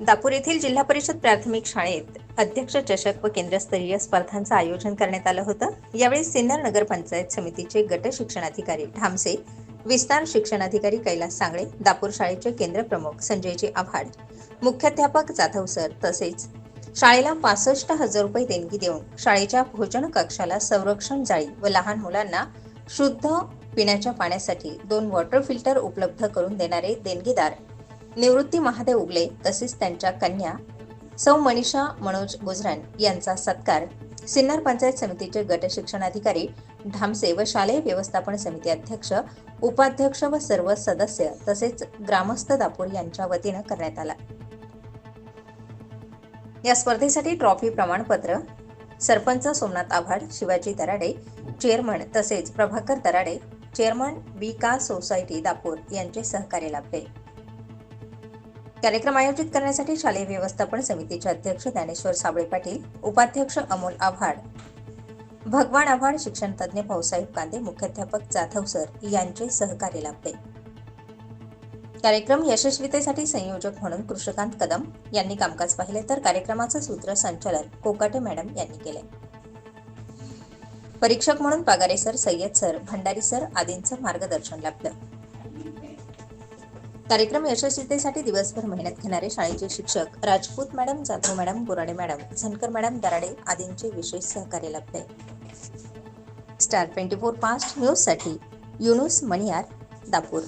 दापूर येथील जिल्हा परिषद प्राथमिक शाळेत अध्यक्ष चषक व केंद्रस्तरीय स्पर्धांचं आयोजन करण्यात आलं होतं. यावेळी सिन्नर नगर पंचायत समितीचे गट शिक्षणाधिकारी ढामसे विस्तार शिक्षणाधिकारी कैलास सांगळे दापूर शाळेचे केंद्र प्रमुख संजयजी आव्हाड मुख्याध्यापक जाधव सर तसेच शाळेला पासष्ट हजार रुपये देणगी देऊन शाळेच्या भोजन कक्षाला संरक्षण जाळी व लहान मुलांना शुद्ध पिण्याच्या पाण्यासाठी दोन वॉटर फिल्टर उपलब्ध करून देणारे देणगीदार निवृत्ती महादेव उगले तसेच त्यांच्या कन्या सौ मनीषा मनोज गुजरान यांचा सत्कार सिन्नर पंचायत समितीचे गट शिक्षणाधिकारी ढामसे व शालेय व्यवस्थापन समिती अध्यक्ष उपाध्यक्ष व सर्व सदस्य तसेच ग्रामस्थ दापूर यांच्या वतीनं करण्यात आला. या स्पर्धेसाठी ट्रॉफी प्रमाणपत्र सरपंच सोमनाथ आव्हाड शिवाजी दराडे चेअरमन तसेच प्रभाकर दराडे चेअरमन बी का सोसायटी दापूर यांचे सहकार्य लाभले. कार्यक्रम आयोजित करण्यासाठी शालेय व्यवस्थापन समितीचे अध्यक्ष ज्ञानेश्वर साबळे पाटील उपाध्यक्ष अमोल आव्हाड भगवान आव्हाड शिक्षण तज्ज्ञ भाऊसाहेब कांदे मुख्याध्यापक जाधव सर यांचे सहकार्य लाभले. कार्यक्रम यशस्वीतेसाठी संयोजक म्हणून कृष्णकांत कदम यांनी कामकाज पाहिले तर कार्यक्रमाचं सूत्रसंचालन कोकाटे मॅडम यांनी केले. परीक्षक म्हणून Pagare sir Sayyad sir Bhandari sir आदींचं मार्गदर्शन लाभलं. कार्यक्रम यशस्वीतेसाठी दिवसभर मेहनत घेणारे शाळेचे शिक्षक Rajput madam Jadhav madam Borade madam Zankar madam Darade आदींचे विशेष सहकार्य लाभले. स्टार ट्वेंटी फोर पास्ट न्यूजसाठी युनुस मणियार दापूर.